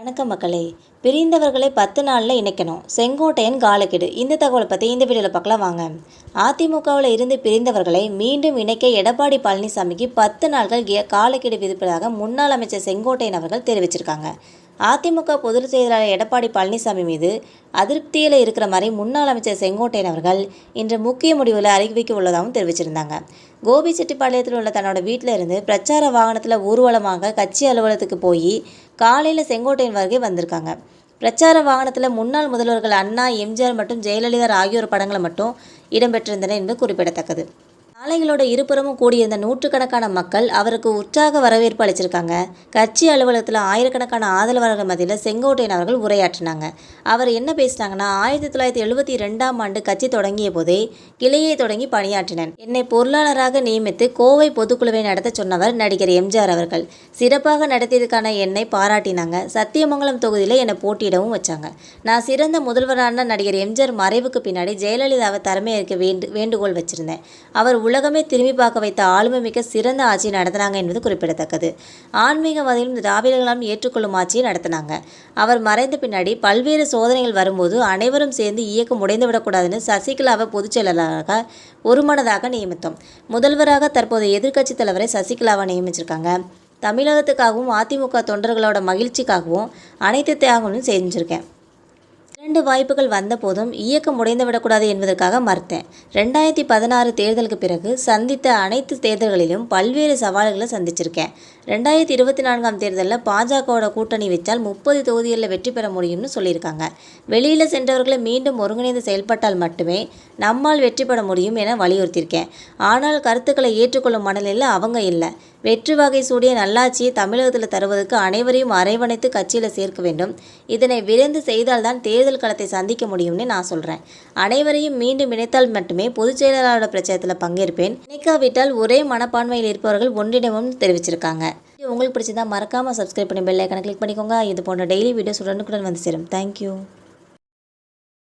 வணக்கம் மக்களே. பிரிந்தவர்களை பத்து நாளில் இணைக்கணும். செங்கோட்டையன் காலக்கெடு. இந்த தகவலை பற்றி இந்த வீடியோவில் பார்க்கலாம் வாங்க. அதிமுகவில் இருந்து பிரிந்தவர்களை மீண்டும் இணைக்க எடப்பாடி பழனிசாமிக்கு பத்து நாட்கள் காலக்கெடு விதிப்பதாக முன்னாள் அமைச்சர் செங்கோட்டையன் அவர்கள் தெரிவிச்சிருக்காங்க. அதிமுக பொதுச் செயலாளர் எடப்பாடி பழனிசாமி மீது அதிருப்தியில் இருக்கிற மாதிரி முன்னாள் அமைச்சர் செங்கோட்டையன் அவர்கள் இன்று முக்கிய முடிவுகளை அறிவிக்க உள்ளதாகவும் தெரிவிச்சிருந்தாங்க. கோபிச்செட்டிப்பாளையத்தில் உள்ள தன்னோட வீட்டில் இருந்து பிரச்சார வாகனத்தில் ஊர்வலமாக கட்சி அலுவலகத்துக்கு போய் காலையில் செங்கோட்டையன் வருகை வந்திருக்காங்க. பிரச்சார வாகனத்தில் முன்னாள் முதல்வர்கள் அண்ணா எம்ஜிஆர் மற்றும் ஜெயலலிதா ஆகியோர் படங்களை மட்டும் இடம்பெற்றிருந்தன என்பது குறிப்பிடத்தக்கது. சாலைகளோட இருபுறமும் கூடியிருந்த நூற்றுக்கணக்கான மக்கள் அவருக்கு உற்சாக வரவேற்பு அளிச்சிருக்காங்க. கட்சி அலுவலகத்தில் ஆயிரக்கணக்கான ஆதரவாளர்கள் மத்தியில் செங்கோட்டையன் அவர்கள் உரையாற்றினாங்க. அவர் என்ன பேசினாங்கன்னா ஆயிரத்தி தொள்ளாயிரத்தி எழுபத்தி ரெண்டாம் ஆண்டு கட்சி தொடங்கிய போதே கிளையை தொடங்கி பணியாற்றினேன். என்னை பொருளாளராக நியமித்து கோவை பொதுக்குழுவை நடத்த சொன்னவர் நடிகர் எம்ஜிஆர் அவர்கள். சிறப்பாக நடத்தியதுக்கான என்னை பாராட்டினாங்க. சத்தியமங்கலம் தொகுதியில் என்னை போட்டியிடவும் வச்சாங்க. நான் சிறந்த முதல்வரான நடிகர் எம்ஜிஆர் மறைவுக்கு பின்னாடி ஜெயலலிதாவை தலைமையேற்க வேண்டு வேண்டுகோள் வச்சிருந்தேன். அவர் உலகமே திரும்பி பார்க்க வைத்த ஆளுமை மிக்க சிறந்த ஆட்சி நடத்தினாங்க என்பது குறிப்பிடத்தக்கது. ஆன்மீகவாதிகளும் திராவிடர்களாலும் ஏற்றுக்கொள்ளும் ஆட்சியை நடத்தினாங்க. அவர் மறைந்த பின்னாடி பல்வேறு சோதனைகள் வரும்போது அனைவரும் சேர்ந்து இயக்கம் உடைந்துவிடக்கூடாதுன்னு சசிகலாவை பொதுச் செயலாளராக ஒருமனதாக நியமித்தோம். முதல்வராக தற்போது எதிர்க்கட்சி தலைவரை சசிகலாவை நியமிச்சிருக்காங்க. தமிழகத்துக்காகவும் அதிமுக தொண்டர்களோட மகிழ்ச்சிக்காகவும் அனைத்து தியாகங்களும் செஞ்சுருக்கேன். இரண்டு வாய்ப்புகள் வந்த போதும் இயக்கம் உடைந்து விடக்கூடாது என்பதற்காக மறுத்தேன். ரெண்டாயிரத்தி பதினாறு தேர்தலுக்கு பிறகு சந்தித்த அனைத்து தேர்தல்களிலும் பல்வேறு சவால்களை சந்திச்சிருக்கேன். ரெண்டாயிரத்தி இருபத்தி நான்காம் தேர்தலில் பாஜகவோட கூட்டணி வச்சால் முப்பது தொகுதிகளில் வெற்றி பெற முடியும்னு சொல்லியிருக்காங்க. வெளியில் சென்றவர்களை மீண்டும் ஒருங்கிணைந்து செயல்பட்டால் மட்டுமே நம்மால் வெற்றி பெற முடியும் என வலியுறுத்தியிருக்கேன். ஆனால் கருத்துக்களை ஏற்றுக்கொள்ளும் மனநிலையில் அவங்க இல்லை. வெற்றி வகை சூடிய நல்லாட்சியை தமிழகத்தில் தருவதற்கு அனைவரையும் அரவணைத்து கட்சியில் சேர்க்க வேண்டும். இதனை விரைந்து செய்தால்தான் தேர்தல் களத்தை சந்திக்க முடியும்னு நான் சொல்கிறேன் அனைவரையும் மீண்டும் இணைத்தால் மட்டுமே பொதுச் செயலாளரோட பிரச்சாரத்தில் பங்கேற்பேன். இணைக்காவிட்டால் ஒரே மனப்பான்மையில் இருப்பவர்கள் ஒன்றிடமும் தெரிவிச்சிருக்காங்க. உங்களுக்கு பிடிச்சிருந்தா மறக்காமல் சப்ஸ்கிரைப் பண்ணி பெல் ஐக்கனை கிளிக் பண்ணிக்கோங்க. இது போன்ற டெய்லி வீடியோஸ் உடனுக்குடன் வந்து சேரும். தேங்க்யூ